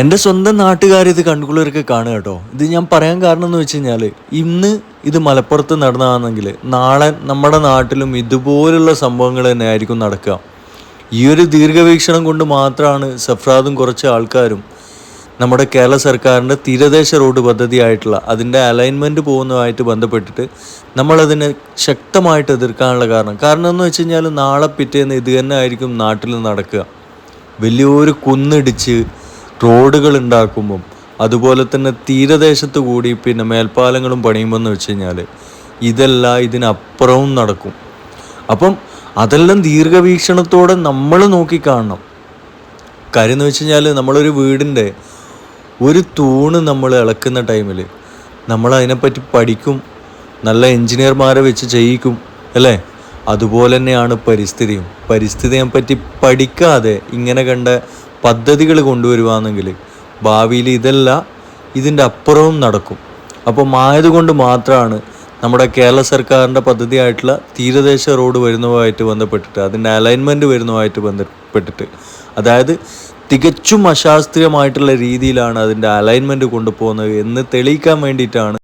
എന്റെ സ്വന്തം നാട്ടുകാർ ഇത് കൺകുളിരൊക്കെ കാണുക കേട്ടോ. ഇത് ഞാൻ പറയാൻ കാരണം എന്ന് വെച്ച് കഴിഞ്ഞാൽ ഇന്ന് ഇത് മലപ്പുറത്ത് നടന്നതാണെങ്കിൽ നാളെ നമ്മുടെ നാട്ടിലും ഇതുപോലുള്ള സംഭവങ്ങൾ തന്നെ ആയിരിക്കും നടക്കുക. ഈ ഒരു ദീർഘവീക്ഷണം കൊണ്ട് മാത്രമാണ് സഫ്രാദും കുറച്ച് ആൾക്കാരും നമ്മുടെ കേരള സർക്കാരിന്റെ തീരദേശ റോഡ് പദ്ധതിയായിട്ടുള്ള അതിന്റെ അലൈൻമെന്റ് പോകുന്നതുമായിട്ട് ബന്ധപ്പെട്ടിട്ട് നമ്മളതിനെ ശക്തമായിട്ട് എതിർക്കാനുള്ള കാരണം. കാരണം എന്ന് വെച്ച് കഴിഞ്ഞാൽ നാളെ പിറ്റേന്ന് ഇത് തന്നെ ആയിരിക്കും നാട്ടിൽ നടക്കുക. വലിയൊരു കുന്നിടിച്ച് റോഡുകൾ ഉണ്ടാക്കുമ്പം അതുപോലെ തന്നെ തീരദേശത്ത് കൂടി പിന്നെ മേൽപ്പാലങ്ങളും പണിയുമ്പോൾ എന്ന് വെച്ച് കഴിഞ്ഞാൽ ഇതെല്ലാം ഇതിനപ്പുറവും നടക്കും. അപ്പം അതെല്ലാം ദീർഘവീക്ഷണത്തോടെ നമ്മൾ നോക്കിക്കാണണം. കാര്യം എന്ന് വെച്ച് കഴിഞ്ഞാൽ നമ്മളൊരു വീടിന്റെ ഒരു തൂണ് നമ്മൾ ഇളക്കുന്ന ടൈമിൽ നമ്മൾ അതിനെപ്പറ്റി പഠിക്കും നല്ല എൻജിനീയർമാരെ വെച്ച് ചെയ്യിക്കും അല്ലേ? അതുപോലെ തന്നെയാണ് പരിസ്ഥിതിയും. പരിസ്ഥിതിയെപ്പറ്റി പഠിക്കാതെ ഇങ്ങനെ കണ്ട പദ്ധതികൾ കൊണ്ടുവരുവാണെങ്കിൽ ഭാവിയിൽ ഇതല്ല ഇതിന്റെ അപ്പുറവും നടക്കും. അപ്പം ആയതുകൊണ്ട് മാത്രമാണ് നമ്മുടെ കേരള സർക്കാരിന്റെ പദ്ധതിയായിട്ടുള്ള തീരദേശ റോഡ് വരുന്നതുമായിട്ട് ബന്ധപ്പെട്ടിട്ട് അതിന്റെ അലൈൻമെന്റ് വരുന്നതുമായിട്ട് ബന്ധപ്പെട്ടിട്ട്. അതായത് തികച്ചും അശാസ്ത്രീയമായിട്ടുള്ള രീതിയിലാണ് അതിന്റെ അലൈൻമെന്റ് കൊണ്ടുപോകുന്നത് എന്ന് തെളിയിക്കാൻ വേണ്ടിയിട്ടാണ്